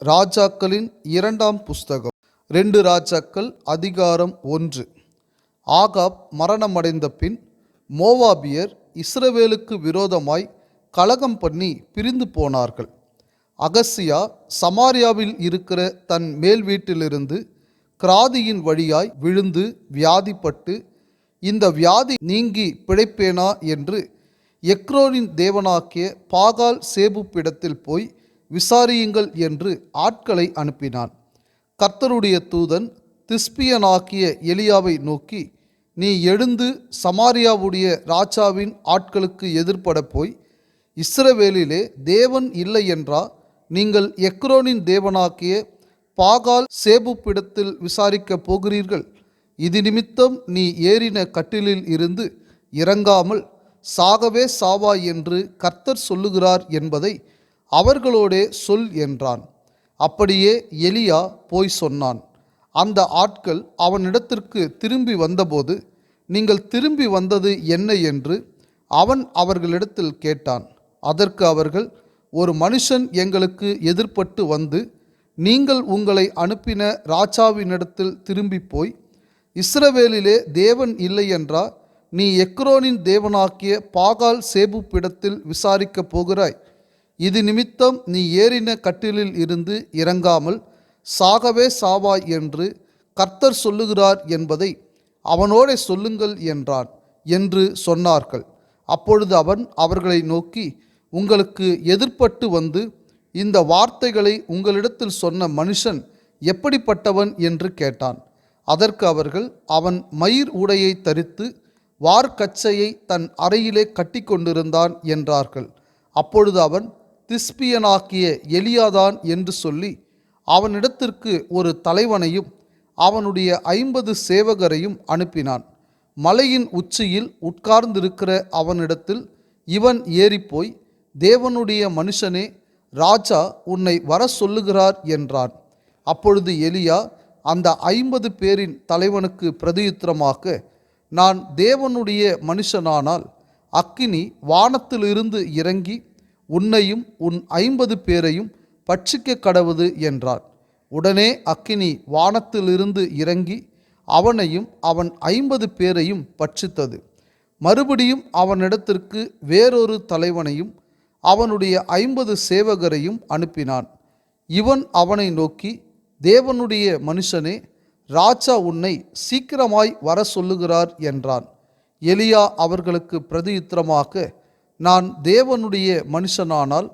ராஜாக்களின் இரண்டாம் புஸ்தகம். ரெண்டு ராஜாக்கள் அதிகாரம் ஒன்று. ஆகாப் மரணமடைந்த பின் மோவாபியர் இஸ்ரவேலுக்கு விரோதமாய் கலகம் பண்ணி பிரிந்து போனார்கள். அகசியா சமாரியாவில் இருக்கிற தன் மேல் வீட்டிலிருந்து கிராதியின் வழியாய் விழுந்து வியாதிப்பட்டு இந்த வியாதி நீங்கி பிழைப்பேனா என்று எக்ரோனின் தேவனாக்கிய பாகால் சேபுப்பிடத்தில் போய் விசாரியுங்கள் என்று ஆட்களை அனுப்பினான். கர்த்தருடைய தூதன் திஸ்பியனாக்கிய எலியாவை நோக்கி நீ எழுந்து சமாரியாவுடைய ராஜாவின் ஆட்களுக்கு எதிர்பட போய் இஸ்ரவேலிலே தேவன் இல்லை என்றா நீங்கள் எக்ரோனின் தேவனாக்கிய பாகால் சேபுப்பிடத்தில் விசாரிக்கப் போகிறீர்கள். இது நிமித்தம் நீ ஏறின கட்டிலில் இருந்து இறங்காமல் சாகவே சாவாய் என்று கர்த்தர் சொல்லுகிறார் என்பதை அவர்களோடே சொல் என்றான். அப்படியே எலியா போய் சொன்னான். அந்த ஆட்கள் அவனிடத்திற்கு திரும்பி வந்தபோது நீங்கள் திரும்பி வந்தது என்ன என்று? அவன் அவர்களிடத்தில் கேட்டான். அதற்கு அவர்கள் ஒரு மனுஷன் எங்களுக்கு எதிர்ப்பட்டு வந்து நீங்கள் உங்களை அனுப்பின ராஜாவினிடத்தில் திரும்பி போய் இஸ்ரவேலிலே தேவன் இல்லை என்றா நீ எக்ரோனின் தேவனாக்கிய பாகால் சேபுப்பிடத்தில் விசாரிக்கப் போகிறாய்? இது நிமித்தம் நீ ஏறின கட்டிலில் இருந்து இறங்காமல் சாகவே சாவாய் என்று கர்த்தர் சொல்லுகிறார் என்பதை அவனோடே சொல்லுங்கள் என்றான் என்று சொன்னார்கள். அப்பொழுது அவன் அவர்களை நோக்கி உங்களுக்கு எதிர்ப்பட்டு வந்து இந்த வார்த்தைகளை உங்களிடத்தில் சொன்ன மனுஷன் எப்படிப்பட்டவன்? என்று கேட்டான். அதற்கு அவர்கள் அவன் மயிர் உடையை தரித்து வார்க்கச்சையை தன் அறையிலே கட்டி கொண்டிருந்தான் என்றார்கள். அப்பொழுது அவன் திஸ்பியனாக்கிய எலியாதான் என்று சொல்லி அவனிடத்திற்கு ஒரு தலைவனையும் அவனுடைய ஐம்பது சேவகரையும் அனுப்பினான். மலையின் உச்சியில் உட்கார்ந்திருக்கிற அவனிடத்தில் இவன் ஏறிப்போய் தேவனுடைய மனுஷனே ராஜா உன்னை வர சொல்லுகிறார் என்றான். அப்பொழுது எலியா அந்த ஐம்பது பேரின் தலைவனுக்கு பிரதியுத்திரமாக நான் தேவனுடைய மனுஷனானால் அக்கினி வானத்திலிருந்து இறங்கி உன்னையும் உன் ஐம்பது பேரையும் பட்சிக்க கடவுது என்றான் உடனே அக்கினி வானத்திலிருந்து இறங்கி அவனையும் அவன் ஐம்பது பேரையும் பட்சித்தது. மறுபடியும் அவனிடத்திற்கு வேறொரு தலைவனையும் அவனுடைய ஐம்பது சேவகரையும் அனுப்பினான். இவன் அவனை நோக்கி தேவனுடைய மனுஷனே ராஜா உன்னை சீக்கிரமாய் வர சொல்லுகிறார் என்றான். எலியா அவர்களுக்கு பிரதியுத்திரமாக நான் தேவனுடைய மனுஷனானால்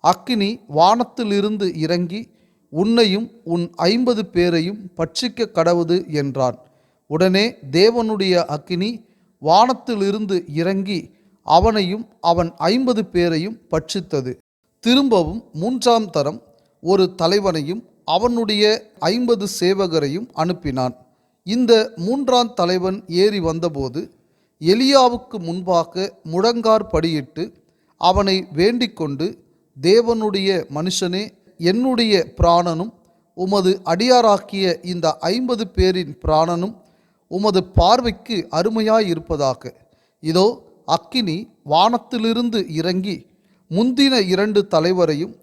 அக்கினி வானத்திலிருந்து இறங்கி உன்னையும் உன் ஐம்பது பேரையும் பட்சிக்க கடவுது என்றான். உடனே தேவனுடைய அக்கினி வானத்திலிருந்து இறங்கி அவனையும் அவன் ஐம்பது பேரையும் பட்சித்தது. திரும்பவும் மூன்றாம் தரம் ஒரு தலைவனையும் அவனுடைய ஐம்பது சேவகரையும் அனுப்பினான். இந்த மூன்றாம் தலைவன் ஏறி வந்தபோது எலியாவுக்கு முன்பாக முழங்கார் படியிட்டு அவனை வேண்டிக்கொண்டு தேவனுடைய மனுஷனே என்னுடைய பிராணனும் உமது அடியாராக்கிய இந்த ஐம்பது பேரின் பிராணனும் உமது பார்வைக்கு அருமையாயிருப்பதாக. இதோ அக்கினி வானத்திலிருந்து இறங்கி முந்தின இரண்டு தலைவரையும்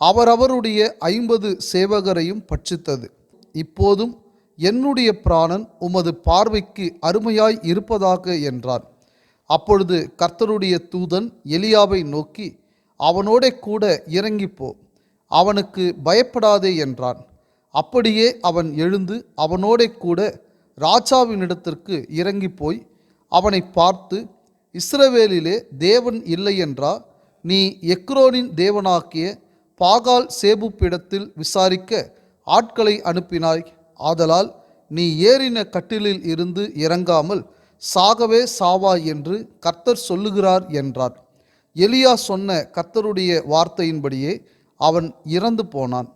அவரவருடைய ஐம்பது சேவகரையும் பட்சித்தது. இப்போதும் என்னுடைய பிராணன் உமது பார்வைக்கு அருமையாய் இருப்பதாக என்றான். அப்பொழுது கர்த்தருடைய தூதன் எலியாவை நோக்கி அவனோட கூட இறங்கிப்போ அவனுக்கு பயப்படாதே என்றான். அப்படியே அவன் எழுந்து அவனோட கூட ராஜாவினிடத்திற்கு இறங்கி போய் அவனை பார்த்து இஸ்ரவேலிலே தேவன் இல்லை என்றா நீ எக்ரோனின் தேவனாக்கிய பாகால் சேபுப்பிடத்தில் விசாரிக்க ஆட்களை அனுப்பினாய்? ஆதலால் நீ ஏறின கட்டிலில் இருந்து இறங்காமல் சாகவே சாவாய் என்று கர்த்தர் சொல்லுகிறார் என்றார். எலியா சொன்ன கர்த்தருடைய வார்த்தையின்படியே அவன் இறந்து போனான்.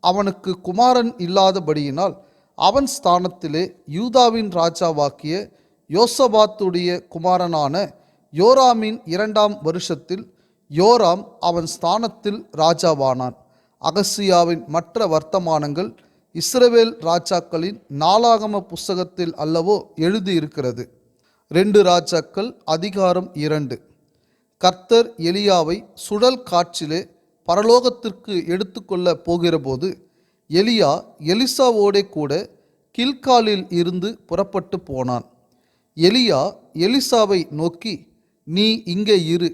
அவனுக்கு குமாரன் இல்லாதபடியினால் அவன் ஸ்தானத்திலே யூதாவின் ராஜாவாக்கிய யோசபாத்துடைய குமாரனான யோராமின் இரண்டாம் வருஷத்தில் யோராம் அவன் ஸ்தானத்தில் ராஜாவானான். அகசியாவின் மற்ற வர்த்தமானங்கள் இஸ்ரவேல் ராஜாக்களின் நாளாகம புஸ்தகத்தில் அல்லவோ எழுதியிருக்கிறது. ரெண்டு ராஜாக்கள் அதிகாரம் இரண்டு. கர்த்தர் எலியாவை சுழல் காற்றிலே பரலோகத்திற்கு எடுத்துக்கொள்ள போகிறபோது எலியா எலிசாவோடே கூட கில்காலில் இருந்து புறப்பட்டு போனான். எலியா எலிசாவை நோக்கி நீ இங்கே இரு.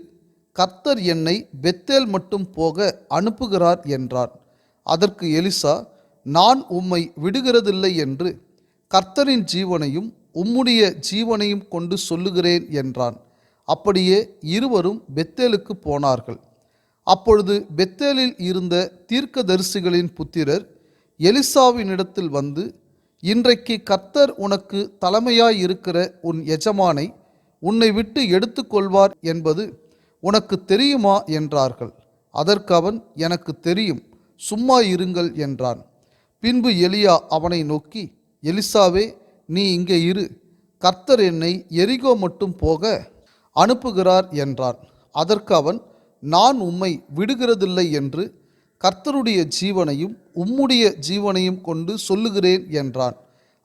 கர்த்தர் என்னை பெத்தேல் மட்டும் போக அனுப்புகிறார் என்றார் அதற்கு எலிசா நான் உம்மை விடுகிறதில்லை என்று கர்த்தரின் ஜீவனையும் உம்முடைய ஜீவனையும் கொண்டு சொல்லுகிறேன் என்றான். அப்படியே இருவரும் பெத்தேலுக்கு போனார்கள். அப்பொழுது பெத்தேலில் இருந்த தீர்க்கதரிசிகளின் புத்திரர் எலிசாவினிடத்தில் வந்து இன்றைக்கு கர்த்தர் உனக்கு தலைமையாய் இருக்கிற உன் எஜமானை உன்னை விட்டு எடுத்துக்கொள்வார் என்பது உனக்கு தெரியுமா? என்றார்கள். அதற்கு அவன் எனக்கு தெரியும். சும்மா இருங்கள் என்றான். பின்பு எலியா அவனை நோக்கி எலிசாவே நீ இங்கே இரு. கர்த்தர் என்னை எரிகோ மட்டும் போக அனுப்புகிறார் என்றான். அதற்கு அவன் நான் உம்மை விடுகிறதில்லை என்று கர்த்தருடைய ஜீவனையும் உம்முடைய ஜீவனையும் கொண்டு சொல்லுகிறேன் என்றான்.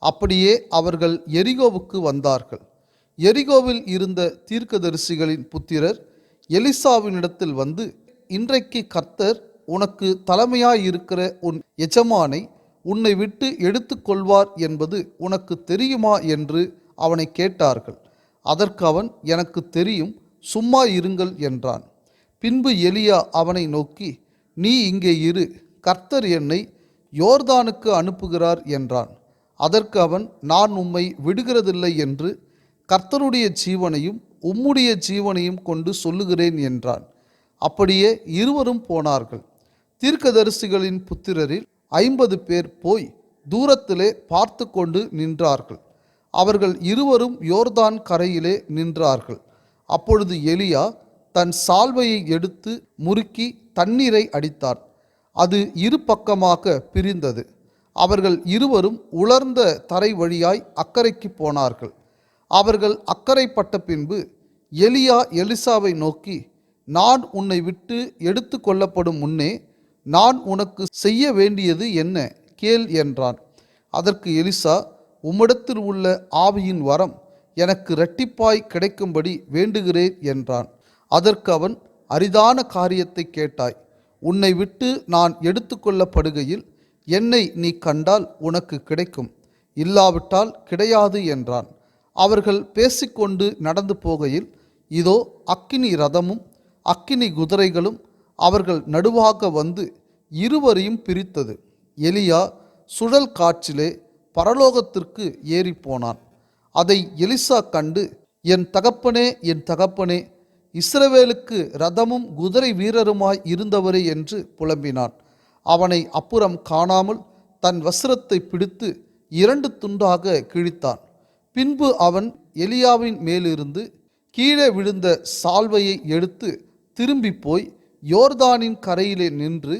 அப்படியே அவர்கள் எரிகோவுக்கு வந்தார்கள். எரிகோவில் இருந்த தீர்க்கதரிசிகளின் புத்திரர் எலிசாவினிடத்தில் வந்து இன்றைக்கு கர்த்தர் உனக்கு தலைமையாயிருக்கிற உன் எஜமானை உன்னை விட்டு எடுத்துக்கொள்வார் என்பது உனக்கு தெரியுமா என்று அவனை கேட்டார்கள். அதற்கு அவன் எனக்கு தெரியும் சும்மா இருங்கள் என்றான். பின்பு எலியா அவனை நோக்கி நீ இங்கே இரு கர்த்தர் என்னை யோர்தானுக்கு அனுப்புகிறார் என்றான். அதற்கு அவன் நான் உம்மை விடுகிறதில்லை என்று கர்த்தருடைய ஜீவனையும் உம்முடைய ஜீவனையும் கொண்டு சொல்லுகிறேன் என்றான். அப்படியே இருவரும் போனார்கள். தீர்க்கதரிசிகளின் புத்திரரில் ஐம்பது பேர் போய் தூரத்திலே பார்த்து கொண்டு நின்றார்கள். அவர்கள் இருவரும் யோர்தான் கரையிலே நின்றார்கள். அப்பொழுது எலியா தன் சால்வையை எடுத்து முறுக்கி தண்ணீரை அடித்தான். அது இரு பக்கமாக பிரிந்தது. அவர்கள் இருவரும் உலர்ந்த தரை வழியாய் அக்கறைக்கு போனார்கள். அவர்கள் அக்கறைப்பட்ட பின்பு எலியா எலிசாவை நோக்கி நான் உன்னை விட்டு எடுத்து கொள்ளப்படும் முன்னே நான் உனக்கு செய்ய வேண்டியது என்ன? கேள் என்றான். அதற்கு எலிசா உம்மிடத்தில் உள்ள ஆவியின் வரம் எனக்கு இரட்டிப்பாய் கிடைக்கும்படி வேண்டுகிறேன் என்றான். அதற்கு அவன் அரிதான காரியத்தை கேட்டாய். உன்னை விட்டு நான் எடுத்துக்கொள்ளப்படுகையில் என்னை நீ கண்டால் உனக்கு கிடைக்கும். இல்லாவிட்டால் கிடையாது என்றான். அவர்கள் பேசிக்கொண்டு நடந்து போகையில் இதோ அக்கினி ரதமும் அக்கினி குதிரைகளும் அவர்கள் நடுவாக வந்து இருவரையும் பிரித்தது. எலியா சுழல் காற்றிலே பரலோகத்திற்கு ஏறி போனான் அதை எலிசா கண்டு என் தகப்பனே என் தகப்பனே இஸ்ரவேலுக்கு ரதமும் குதிரை வீரருமாய் இருந்தவரே என்று புலம்பினான். அவனை அப்புறம் காணாமல் தன் வஸ்திரத்தை பிடித்து இரண்டு துண்டாக கிழித்தான். பின்பு அவன் எலியாவின் மேலிருந்து கீழே விழுந்த சால்வையை எடுத்து திரும்பி போய் யோர்தானின் கரையிலே நின்று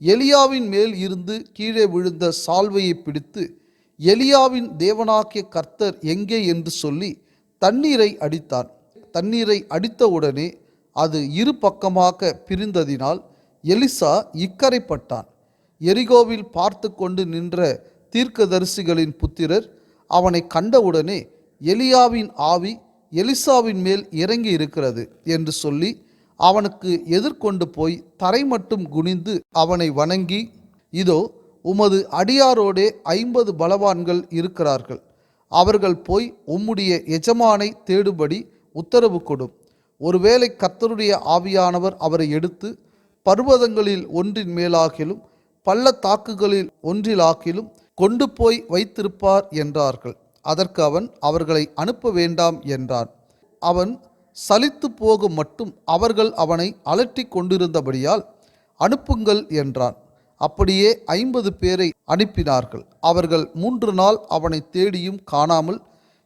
எலியாவின் மேல் இருந்து கீழே விழுந்த சால்வையை பிடித்து எலியாவின் தேவனாகிய கர்த்தர் எங்கே என்று சொல்லி தண்ணீரை அடித்தான். தண்ணீரை அடித்தவுடனே அது இரு பக்கமாக பிரிந்ததினால் எலிசா இக்கரைப்பட்டான். எரிகோவில் பார்த்து கொண்டு நின்ற தீர்க்கதரிசிகளின் புத்திரர் அவனை கண்டவுடனே எலியாவின் ஆவி எலிசாவின் மேல் இறங்கி இருக்கிறது என்று சொல்லி அவனுக்கு எதிர்கொண்டு போய் தரை மட்டும் குனிந்து அவனை வணங்கி இதோ உமது அடியாரோடே ஐம்பது பலவான்கள் இருக்கிறார்கள். அவர்கள் போய் உம்முடைய எஜமானை தேடும்படி உத்தரவு கொடும். ஒருவேளை கர்த்தருடைய ஆவியானவர் அவரை எடுத்து பர்வதங்களில் ஒன்றின் மேலாகிலும் பள்ளத்தாக்குகளில் ஒன்றிலாகிலும் கொண்டு போய் வைத்திருப்பார் என்றார்கள். அதற்கு அவன் அவர்களை அனுப்ப வேண்டாம் என்றான். அவன் சலித்து போகும் மட்டும் அவர்கள் அவனை அலட்டி கொண்டிருந்தபடியால் அனுப்புங்கள் என்றான். அப்படியே ஐம்பது பேரை அனுப்பினார்கள். அவர்கள் மூன்று நாள் அவனை தேடியும் காணாமல்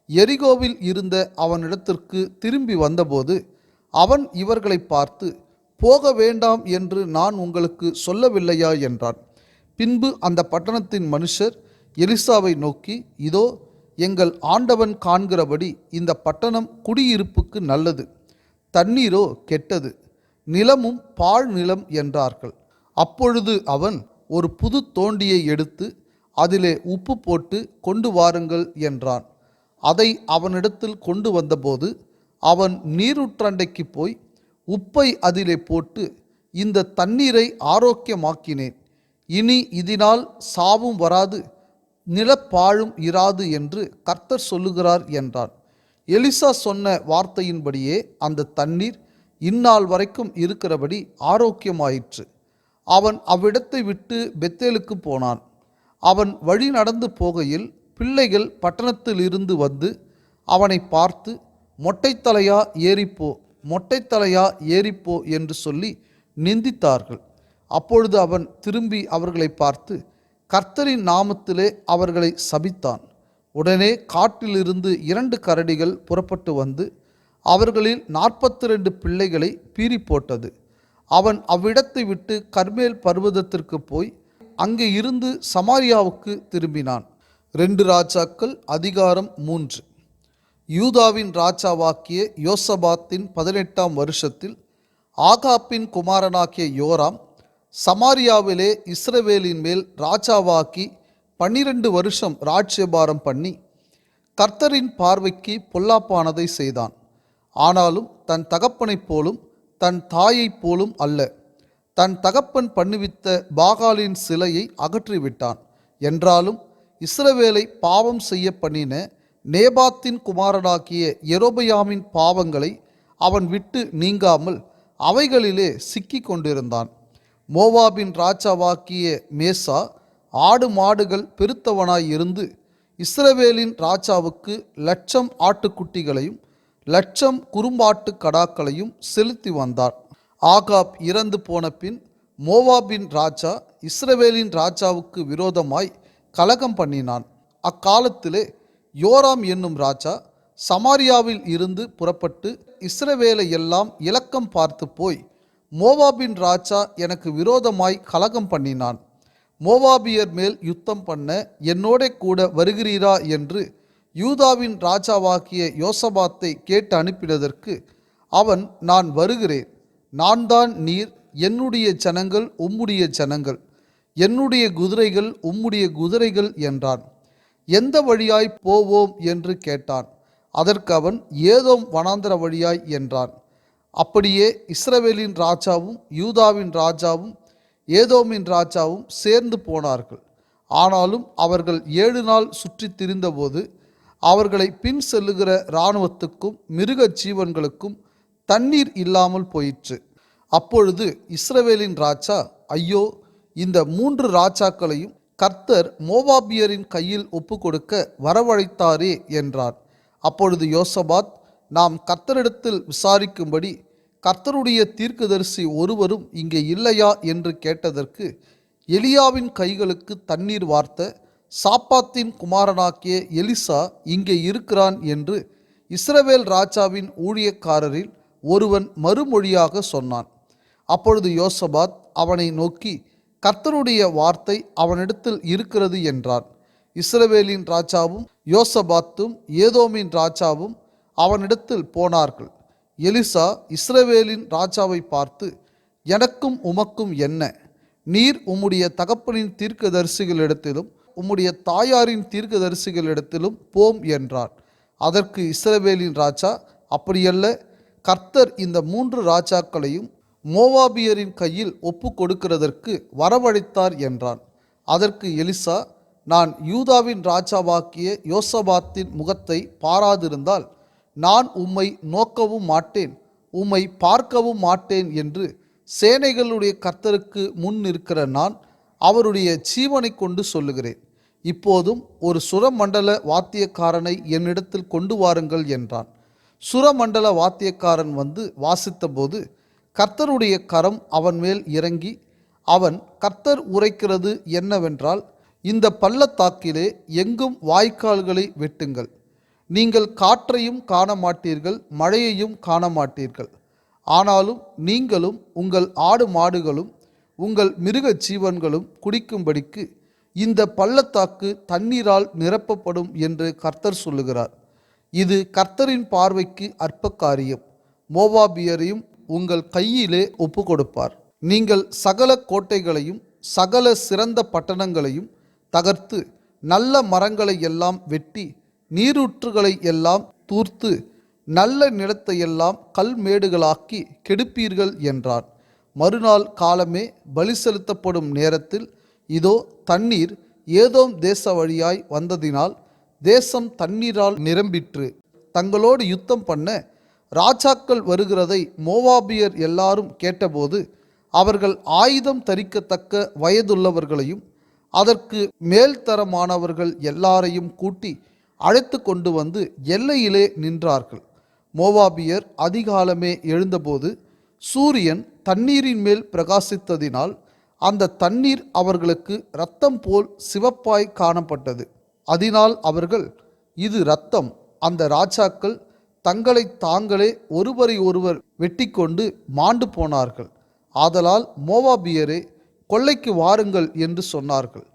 எரிகோவில் இருந்த அவனிடத்திற்கு திரும்பி வந்தபோது அவன் இவர்களை பார்த்து போக வேண்டாம் என்று நான் உங்களுக்கு சொல்லவில்லையா? என்றான். பின்பு அந்த பட்டணத்தின் மனுஷர் எலிசாவை நோக்கி இதோ எங்கள் ஆண்டவன் காண்கிறபடி இந்த பட்டணம் குடியிருப்புக்கு நல்லது. தண்ணீரோ கெட்டது. நிலமும் பாழ் நிலம் என்றார்கள். அப்பொழுது அவன் ஒரு புது தோண்டியை எடுத்து அதிலே உப்பு போட்டு கொண்டு வாருங்கள் என்றான். அதை அவனிடத்தில் கொண்டு வந்தபோது அவன் நீருற்றண்டைக்கு போய் உப்பை அதிலே போட்டு இந்த தண்ணீரை ஆரோக்கியமாக்கினேன். இனி இதனால் சாவும் வராது. நிலப்பாழும் இராது என்று கர்த்தர் சொல்லுகிறார் என்றான் எலிசா சொன்ன வார்த்தையின்படியே அந்த தண்ணீர் இந்நாள் வரைக்கும் இருக்கிறபடி ஆரோக்கியமாயிற்று. அவன் அவ்விடத்தை விட்டு பெத்தேலுக்கு போனான். அவன் வழி நடந்து போகையில் பிள்ளைகள் பட்டணத்தில் இருந்து வந்து அவனை பார்த்து மொட்டைத்தலையா ஏறிப்போ மொட்டைத்தலையா ஏறிப்போ என்று சொல்லி நிந்தித்தார்கள். அப்பொழுது அவன் திரும்பி அவர்களை பார்த்து கர்த்தரின் நாமத்திலே அவர்களை சபித்தான். உடனே காட்டிலிருந்து இரண்டு கரடிகள் புறப்பட்டு வந்து அவர்களில் நாற்பத்தி ரெண்டு பிள்ளைகளை பீறி போட்டது அவன் அவ்விடத்தை விட்டு கர்மேல் பர்வதத்திற்கு போய் அங்கே இருந்து சமாரியாவுக்கு திரும்பினான். ரெண்டு ராஜாக்கள் அதிகாரம் மூன்று. யூதாவின் ராஜாவாக்கிய யோசபாத்தின் பதினெட்டாம் வருஷத்தில் ஆகாப்பின் குமாரனாகிய யோராம் சமாரியாவிலே இஸ்ரவேலின் மேல் ராஜாவாக்கி பன்னிரண்டு வருஷம் ராஜ்யபாரம் பண்ணி கர்த்தரின் பார்வைக்கு பொல்லாப்பானதை செய்தான். ஆனாலும் தன் தகப்பனைப் போலும் தன் தாயைப் போலும் அல்ல. தன் தகப்பன் பண்ணுவித்த பாகாலின் சிலையை அகற்றிவிட்டான். என்றாலும் இஸ்ரவேலை பாவம் செய்ய பண்ணின நேபாத்தின் குமாரனாகிய எரோபயாமின் பாவங்களை அவன் விட்டு நீங்காமல் அவைகளிலே சிக்கிக் கொண்டிருந்தான் மோவாபின் ராஜாவாக்கிய மேசா ஆடு மாடுகள் பெருத்தவனாய் இருந்து இஸ்ரவேலின் ராஜாவுக்கு லட்சம் ஆட்டுக்குட்டிகளையும் லட்சம் குறும்பாட்டு கடாக்களையும் செலுத்தி வந்தார். ஆகாப் இறந்து போன பின் மோவாபின் ராஜா இஸ்ரவேலின் ராஜாவுக்கு விரோதமாய் கலகம் பண்ணினான். அக்காலத்திலே யோராம் என்னும் ராஜா சமாரியாவில் இருந்து புறப்பட்டு இஸ்ரவேலை எல்லாம் இலக்கம் பார்த்து போய் மோவாபின் ராஜா எனக்கு விரோதமாய் கலகம் பண்ணினான். மோவாபியர் மேல் யுத்தம் பண்ண என்னோட கூட வருகிறீரா என்று யூதாவின் ராஜாவாகிய யோசபாத்தை கேட்டு அனுப்பினதற்கு அவன் நான் வருகிறேன். நான் தான் நீர் என்னுடைய ஜனங்கள் உம்முடைய ஜனங்கள். என்னுடைய குதிரைகள் உம்முடைய குதிரைகள் என்றான். எந்த வழியாய் போவோம்? என்று கேட்டான். அதற்கு அவன் ஏதோ வனாந்தர வழியாய் என்றான். அப்படியே இஸ்ரவேலின் ராஜாவும் யூதாவின் ராஜாவும் ஏதோமின் ராஜாவும் சேர்ந்து போனார்கள். ஆனாலும் அவர்கள் ஏழு நாள் சுற்றி திரிந்தபோது அவர்களை பின் செல்லுகிற இராணுவத்துக்கும் மிருக ஜீவன்களுக்கும் தண்ணீர் இல்லாமல் போயிற்று. அப்பொழுது இஸ்ரவேலின் ராஜா ஐயோ இந்த மூன்று ராஜாக்களையும் கர்த்தர் மோவாபியரின் கையில் ஒப்பு கொடுக்க வரவழைத்தாரே என்றார் அப்பொழுது யோசபாத் நாம் கர்த்தரிடத்தில் விசாரிக்கும்படி கர்த்தருடைய தீர்க்கதரிசி ஒருவரும் இங்கே இல்லையா என்று கேட்டதற்கு எலியாவின் கைகளுக்கு தண்ணீர் வார்த்த சாப்பாத்தின் குமாரனாக்கிய எலிசா இங்கே இருக்கிறான் என்று இஸ்ரவேல் ராஜாவின் ஊழியக்காரரில் ஒருவன் மறுமொழியாக சொன்னான். அப்பொழுது யோசபாத் அவனை நோக்கி கர்த்தருடைய வார்த்தை அவனிடத்தில் இருக்கிறது என்றான். இஸ்ரவேலின் ராஜாவும் யோசபாத்தும் ஏதோமின் ராஜாவும் அவனிடத்தில் போனார்கள். எலிசா இஸ்ரவேலின் ராஜாவை பார்த்து எனக்கும் உமக்கும் என்ன? நீர் உம்முடைய தகப்பனின் தீர்க்கதரிசிகளிடத்திலும் உம்முடைய தாயாரின் தீர்க்கதரிசிகளிடத்திலும் போம் என்றார். அதற்கு இஸ்ரவேலின் ராஜா அப்படியல்ல கர்த்தர் இந்த மூன்று ராஜாக்களையும் மோவாபியரின் கையில் ஒப்பு கொடுக்கிறதற்கு வரவழைத்தார் என்றான். அதற்கு எலிசா நான் யூதாவின் ராஜாவாக்கிய யோசபாத்தின் முகத்தை பாராதிருந்தால் நான் உம்மை நோக்கவும் மாட்டேன் உம்மை பார்க்கவும் மாட்டேன் என்று சேனைகளுடைய கர்த்தருக்கு முன் நிற்கிற நான் அவருடைய ஜீவனை கொண்டு சொல்லுகிறேன். இப்போதும் ஒரு சுரமண்டல வாத்தியக்காரனை என்னிடத்தில் கொண்டு வாருங்கள் என்றான். சுரமண்டல வாத்தியக்காரன் வந்து வாசித்தபோது கர்த்தருடைய கரம் அவன் மேல் இறங்கி அவன் கர்த்தர் உரைக்கிறது என்னவென்றால் இந்த பள்ளத்தாக்கிலே எங்கும் வாய்க்கால்களை வெட்டுங்கள். நீங்கள் காற்றையும் காண மாட்டீர்கள் மழையையும் காண மாட்டீர்கள் ஆனாலும் நீங்களும் உங்கள் ஆடு மாடுகளும் உங்கள் மிருக ஜீவன்களும் குடிக்கும்படிக்கு இந்த பள்ளத்தாக்கு தண்ணீரால் நிரப்பப்படும் என்று கர்த்தர் சொல்லுகிறார். இது கர்த்தரின் பார்வைக்கு அற்ப காரியம் மோவாபியரையும் உங்கள் கையிலே ஒப்பு கொடுப்பார் நீங்கள் சகல கோட்டைகளையும் சகல சிறந்த பட்டணங்களையும் தகர்த்து நல்ல மரங்களை எல்லாம் வெட்டி நீரூற்றுகளை எல்லாம் தூர்த்து நல்ல நிலத்தையெல்லாம் கல்மேடுகளாக்கி கெடுப்பீர்கள் என்றான் மறுநாள் காலமே பலி செலுத்தப்படும் நேரத்தில் இதோ தண்ணீர் ஏதோம் தேச வழியாய் வந்ததினால் தேசம் தண்ணீரால் நிரம்பிற்று. தங்களோடு யுத்தம் பண்ண ராஜாக்கள் வருகிறதை மோவாபியர் எல்லாரும் கேட்டபோது அவர்கள் ஆயுதம் தரிக்கத்தக்க வயதுள்ளவர்களையும் அதற்கு மேல்தரமானவர்கள் எல்லாரையும் கூட்டி அழைத்து கொண்டு வந்து எல்லையிலே நின்றார்கள். மோவாபியர் அதிகாலமே எழுந்தபோது சூரியன் தண்ணீரின் மேல் பிரகாசித்ததினால் அந்த தண்ணீர் அவர்களுக்கு இரத்தம் போல் சிவப்பாய் காணப்பட்டது. அதனால் அவர்கள் இது இரத்தம். அந்த ராஜாக்கள் தங்களை தாங்களே ஒருவரை ஒருவர் வெட்டிக்கொண்டு மாண்டு போனார்கள். ஆதலால் மோவாபியரே கொள்ளைக்கு வாருங்கள் என்று சொன்னார்கள்.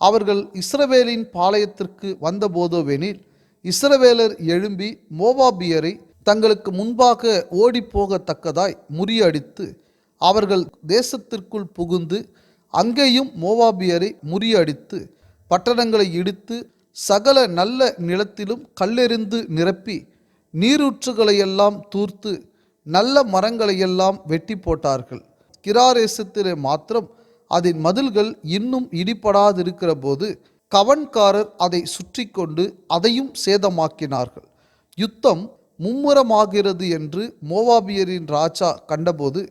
அவர்கள் இஸ்ரவேலின் பாளையத்திற்கு வந்தபோதோவெனில் இஸ்ரவேலர் எழும்பி மோவாபியரை தங்களுக்கு முன்பாக ஓடிப்போகத்தக்கதாய் முறியடித்து அவர்கள் தேசத்திற்குள் புகுந்து அங்கேயும் மோவாபியரை முறியடித்து பட்டணங்களை இடித்து சகல நல்ல நிலத்திலும் கல்லெறிந்து நிரப்பி நீரூற்றுகளையெல்லாம் தூர்த்து நல்ல மரங்களையெல்லாம் வெட்டி போட்டார்கள். கிராரேசத்திலே மாத்திரம் அதன் மதில்கள் இன்னும் இடிபடாதிருக்கிற போது கவன்காரர் அதை சுற்றி கொண்டு அதையும் சேதமாக்கினார்கள். யுத்தம் மும்முரமாகிறது என்று மோவாபியரின் ராஜா கண்டபோது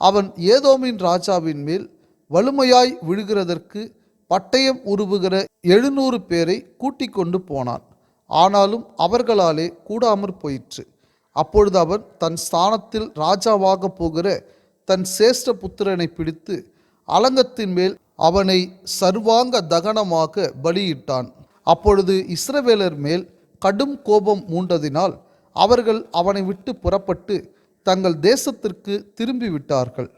அவன் ஏதோமின் ராஜாவின் மேல் வலுமையாய் விழுகிறதற்கு பட்டயம் உருவுகிற எழுநூறு பேரை கூட்டிக் கொண்டு போனான். ஆனாலும் அவர்களாலே கூடாமற் போயிற்று. அப்பொழுது அவன் தன் ஸ்தானத்தில் ராஜாவாக போகிற தன் சேஷ்ட புத்திரனை பிடித்து அலங்கத்தின் மேல் அவனை சர்வாங்க தகனமாக பலியிட்டான். அப்பொழுது இஸ்ரவேலர் மேல் கடும் கோபம் மூண்டதினால் அவர்கள் அவனை விட்டு புறப்பட்டு தங்கள் தேசத்திற்கு திரும்பி விட்டார்கள்